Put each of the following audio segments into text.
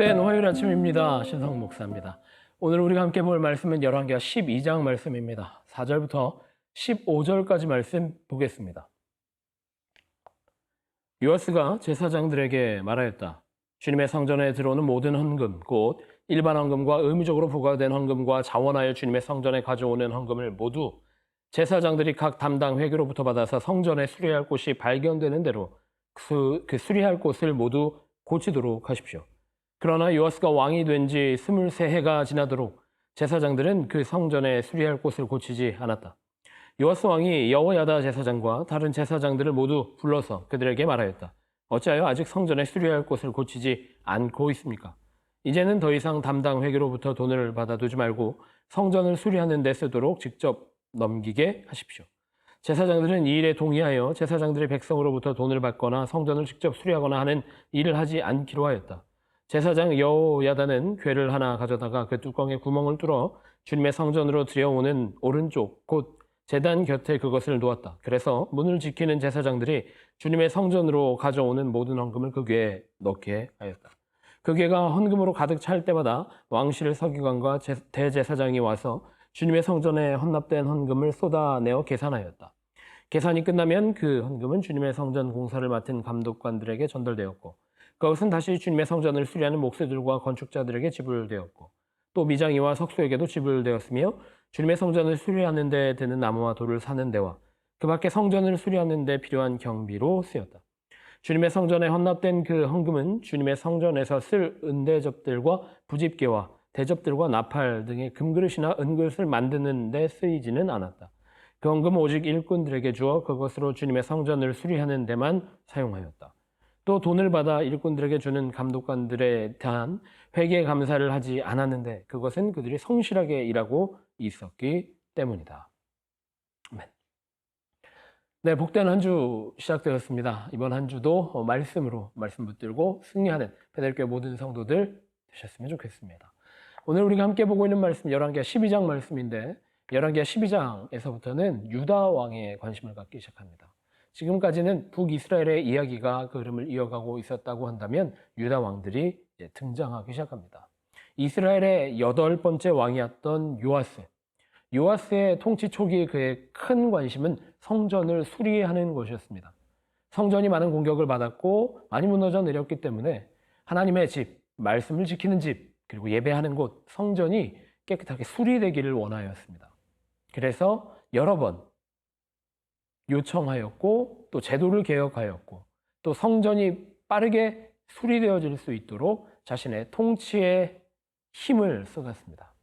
복된 화요일 아침입니다. 신성 목사입니다. 오늘 우리가 함께 볼 말씀은 열왕기하 12장 말씀입니다. 4절부터 15절까지 말씀 보겠습니다. 요아스가 제사장들에게 말하였다. 주님의 성전에 들어오는 모든 헌금, 곧 일반 헌금과 의무적으로 부과된 헌금과 자원하여 주님의 성전에 가져오는 헌금을 모두 제사장들이 각 담당 회계로부터 받아서 성전에 수리할 곳이 발견되는 대로 그, 그 수리할 곳을 모두 고치도록 하십시오. 그러나 요아스가 왕이 된 지 23해가 지나도록 제사장들은 그 성전에 수리할 곳을 고치지 않았다. 요아스 왕이 여호야다 제사장과 다른 제사장들을 모두 불러서 그들에게 말하였다. 어찌하여 아직 성전에 수리할 곳을 고치지 않고 있습니까? 이제는 더 이상 담당 회계로부터 돈을 받아두지 말고 성전을 수리하는 데 쓰도록 직접 넘기게 하십시오. 제사장들은 이 일에 동의하여 제사장들의 백성으로부터 돈을 받거나 성전을 직접 수리하거나 하는 일을 하지 않기로 하였다. 제사장 여호야다는 괴를 하나 가져다가 그 뚜껑에 구멍을 뚫어 주님의 성전으로 들여오는 오른쪽 곧 제단 곁에 그것을 놓았다. 그래서 문을 지키는 제사장들이 주님의 성전으로 가져오는 모든 헌금을 그 괴에 넣게 하였다. 그 괴가 헌금으로 가득 찰 때마다 왕실 서기관과 제- 대제사장이 와서 주님의 성전에 헌납된 헌금을 쏟아내어 계산하였다. 계산이 끝나면 그 헌금은 주님의 성전 공사를 맡은 감독관들에게 전달되었고 그것은 다시 주님의 성전을 수리하는 목수들과 건축자들에게 지불되었고 또 미장이와 석수에게도 지불되었으며 주님의 성전을 수리하는 데 드는 나무와 돌을 사는 데와 그 밖에 성전을 수리하는 데 필요한 경비로 쓰였다. 주님의 성전에 헌납된 그 헌금은 주님의 성전에서 쓸 은대접들과 부집개와 대접들과 나팔 등의 금그릇이나 은그릇을 만드는 데 쓰이지는 않았다. 그 헌금은 오직 일꾼들에게 주어 그것으로 주님의 성전을 수리하는 데만 사용하였다. 또 돈을 받아 일꾼들에게 주는 감독관들에 대한 회계 감사를 하지 않았는데 그것은 그들이 성실하게 일하고 있었기 때문이다. 네, 복된 한 주 시작되었습니다. 이번 한 주도 어, 말씀으로 말씀 붙들고 승리하는 베델교회 모든 성도들 되셨으면 좋겠습니다. 오늘 우리가 함께 보고 있는 말씀 열왕기하 12장 말씀인데 열왕기하 12장에서부터는 유다 왕에 관심을 갖기 시작합니다. 지금까지는 북이스라엘의 이야기가 그 흐름을 이어가고 있었다고 한다면 유다 왕들이 등장하기 시작합니다. 이스라엘의 여덟 번째 왕이었던 요아스. 요아스의 통치 초기 그의 큰 관심은 성전을 수리하는 것이었습니다. 성전이 많은 공격을 받았고 많이 무너져 내렸기 때문에 하나님의 집, 말씀을 지키는 집, 그리고 예배하는 곳, 성전이 깨끗하게 수리되기를 원하였습니다. 그래서 여러 번 요청하였고 또 제도를 개혁하였고 또 성전이 빠르게 수리되어질 수 있도록 자신의 통치의 힘을 쏟았습니다.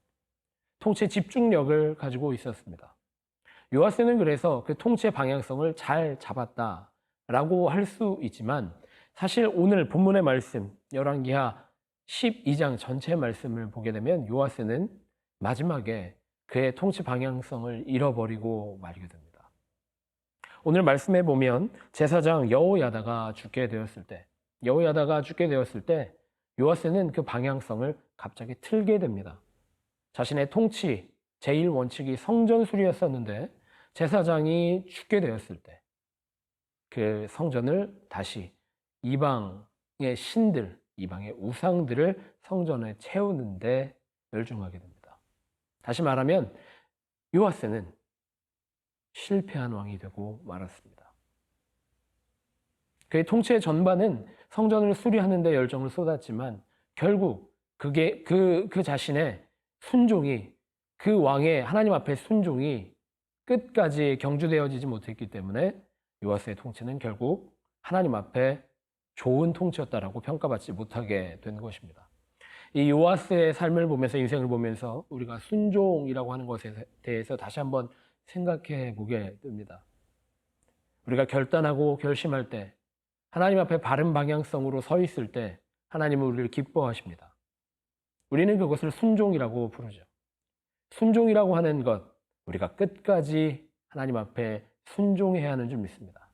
통치의 집중력을 가지고 있었습니다. 요아스는 그래서 그 통치의 방향성을 잘 잡았다라고 할 수 있지만 사실 오늘 본문의 말씀 열왕기하 12장 전체 말씀을 보게 되면 요아스는 마지막에 그의 통치 방향성을 잃어버리고 말게 됩니다. 오늘 말씀에 보면 제사장 여호야다가 죽게 되었을 때 여호야다가 죽게 되었을 때 요아스는 그 방향성을 갑자기 틀게 됩니다. 자신의 통치 제일 원칙이 성전 수리였었는데 제사장이 죽게 되었을 때 그 성전을 다시 이방의 신들, 이방의 우상들을 성전에 채우는데 열중하게 됩니다. 다시 말하면 요아스는 실패한 왕이 되고 말았습니다. 그의 통치의 전반은 성전을 수리하는 데 열정을 쏟았지만 결국 그게 그, 그 자신의 순종이 그 왕의 하나님 앞에 순종이 끝까지 경주되어지지 못했기 때문에 요아스의 통치는 결국 하나님 앞에 좋은 통치였다라고 평가받지 못하게 된 것입니다. 이 요아스의 삶을 보면서 인생을 보면서 우리가 순종이라고 하는 것에 대해서 다시 한번 생각해 보게 됩니다. 우리가 결단하고 결심할 때 하나님 앞에 바른 방향성으로 서 있을 때 하나님은 우리를 기뻐하십니다. 우리는 그것을 순종이라고 부르죠. 순종이라고 하는 것, 우리가 끝까지 하나님 앞에 순종해야 하는 줄 믿습니다.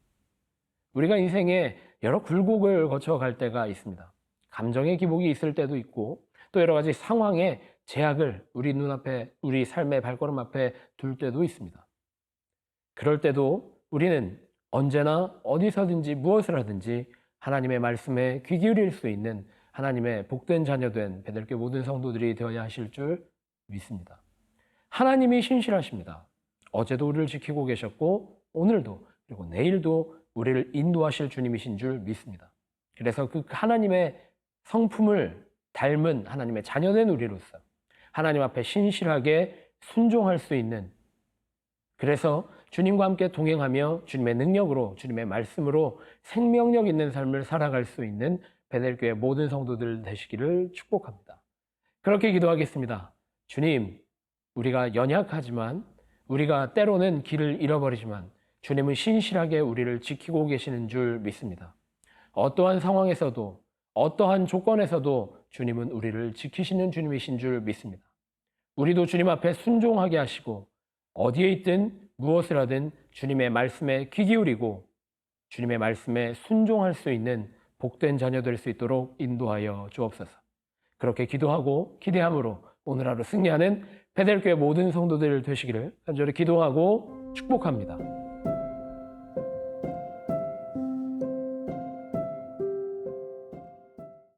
우리가 인생에 여러 굴곡을 거쳐갈 때가 있습니다. 감정의 기복이 있을 때도 있고, 또 여러 가지 상황의 제약을 우리 눈앞에, 우리 삶의 발걸음 앞에 둘 때도 있습니다. 그럴 때도 우리는 언제나 어디서든지 무엇을 하든지 하나님의 말씀에 귀 기울일 수 있는 하나님의 복된 자녀된 베델교 모든 성도들이 되어야 하실 줄 믿습니다. 하나님이 신실하십니다. 어제도 우리를 지키고 계셨고 오늘도 그리고 내일도 우리를 인도하실 주님이신 줄 믿습니다. 그래서 그 하나님의 성품을 닮은 하나님의 자녀된 우리로서 하나님 앞에 신실하게 순종할 수 있는 그래서 주님과 함께 동행하며 주님의 능력으로 주님의 말씀으로 생명력 있는 삶을 살아갈 수 있는 베델교의 모든 성도들 되시기를 축복합니다. 그렇게 기도하겠습니다. 주님, 우리가 연약하지만 우리가 때로는 길을 잃어버리지만 주님은 신실하게 우리를 지키고 계시는 줄 믿습니다. 어떠한 상황에서도 어떠한 조건에서도 주님은 우리를 지키시는 주님이신 줄 믿습니다. 우리도 주님 앞에 순종하게 하시고 어디에 있든 무엇을 하든 주님의 말씀에 귀 기울이고 주님의 말씀에 순종할 수 있는 복된 자녀 될 수 있도록 인도하여 주옵소서. 그렇게 기도하고 기대함으로 오늘 하루 승리하는 베델교의 모든 성도들 되시기를 간절히 기도하고 축복합니다.